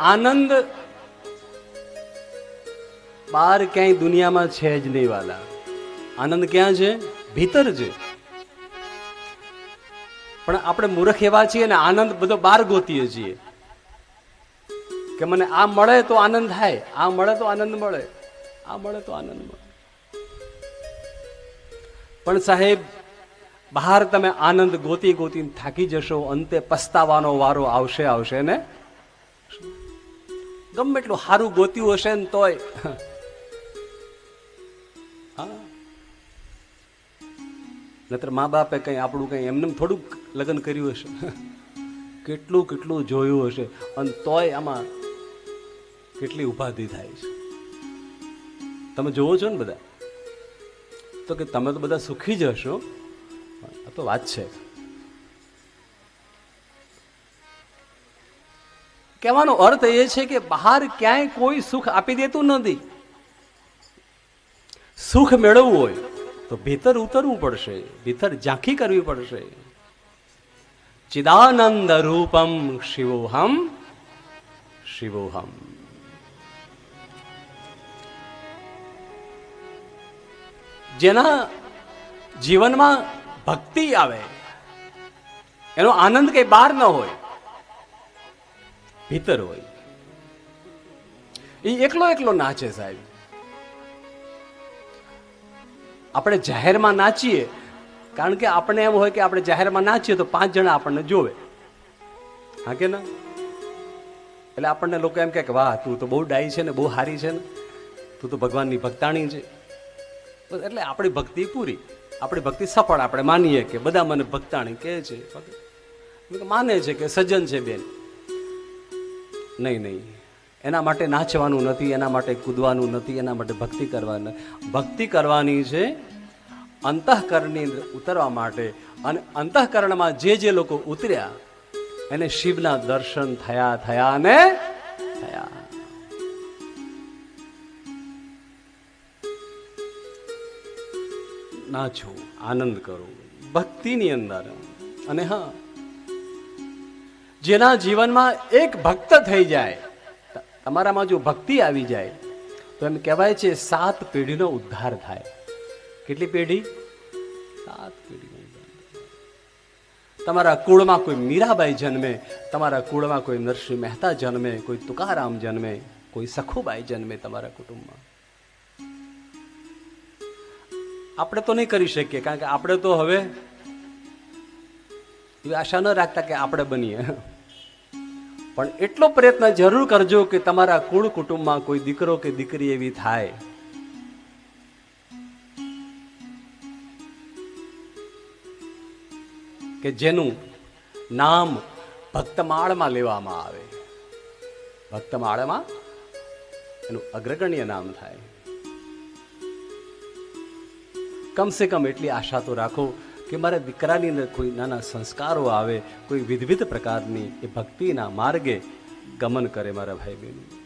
આનંદ બહાર ક્યાંય દુનિયામાં છે જ નહીં વાલા. આનંદ ક્યાં છે? ભીતર છે. પણ આપણે મૂર્ખ એવા છીએ ને આનંદ બધો બહાર ગોતીએ છીએ. કે મને આ મળે તો આનંદ થાય, આ મળે તો આનંદ મળે, આ મળે તો આનંદ મળે. પણ સાહેબ, બહાર તમે આનંદ ગોતી ગોતીને થાકી જશો, અંતે પસ્તાવાનો વારો આવશે આવશે ને? ગમે એટલું સારું ગોત્યું હશે ને તોય. હા. નતર મા બાપે કંઈ આપણું કંઈ એમને થોડુંક લગ્ન કર્યું હશે. કેટલું કેટલું જોયું હશે. અને તોય આમાં કેટલી ઉપાધિ થાય છે. તમે જોવો છો ને બધા? તો કે તમે તો બધા સુખી જ હશો. આ તો વાત છે. કહેવાનો અર્થ એ છે કે બહાર ક્યાંય કોઈ સુખ આપી દેતું નથી. સુખ મેળવવું હોય તો ભીતર ઉતરવું પડશે, ભીતર ઝાંખી કરવી પડશે. ચિદાનંદ રૂપમ શિવોહમ શિવોહમ. જેના જીવનમાં ભક્તિ આવે, એનો આનંદ કઈ બહાર ન હોય ભીતર હોય એ એકલો એકલો નાચે સાહેબ. આપણે જાહેરમાં નાચીએ, કારણ કે આપણે એમ હોય કે આપણે જાહેરમાં નાચીએ તો પાંચ જણા આપણને જોવે. હા કે ના? એટલે આપણને લોકો એમ કહે કે, વાહ, તું તો બહુ ડાઈ છે ને, બહુ સારી છે ને. તું તો ભગવાનની ભક્તાણી છે. એટલે આપણી ભક્તિ પૂરી. આપણી ભક્તિ સફળ આપણે માનીએ કે બધા મને ભક્તાણી કહે છે. માને છે કે સજ્જન છે બેન. નહીં નહીં. એના માટે નાચવાનું નથી, એના માટે કૂદવાનું નથી, એના માટે ભક્તિ કરવાની ભક્તિ કરવાની છે અંતઃકરણની અંદર ઉતરવા માટે. અને અંતઃકરણમાં જે જે લોકો ઉતર્યા, એને શિવના દર્શન થયા થયા ને થયા. નાચો, આનંદ કરો, ભક્તિની અંદર. અને હા જેના જીવનમાં એક ભક્ત થઈ જાય તમારામાં જો ભક્તિ આવી જાય, તો એમ કહેવાય છે સાત પેઢીનો ઉદ્ધાર થાય. કેટલી પેઢી? સાત પેઢી તમારા કુળમાં કોઈ મીરાબાઈ જન્મે, તમારા કુળમાં કોઈ નરસિંહ મહેતા જન્મે, કોઈ તુકારામ જન્મે, કોઈ સખુબાઈ જન્મે તમારા કુટુંબમાં. આપણે તો નહીં કરી શકીએ, કારણ કે આપણે તો હવે એવી આશા ન રાખતા કે આપણે બનીએ. પણ એટલો પ્રયત્ન જરૂર કરજો કે તમારા કુળ કુટુંબમાં કોઈ દીકરો કે દીકરી એવી થાય. કે જેનું નામ ભક્તમાળમાં લેવામાં આવે. ભક્તમાળમાં એનું અગ્રગણ્ય નામ થાય. કમસે કમ એટલી આશા તો રાખો કે મારા દીકરાની કોઈ નાના સંસ્કારો આવે, કોઈ વિધવિધ પ્રકારની એ ભક્તિના માર્ગે ગમન કરે મારા ભાઈ બહેનો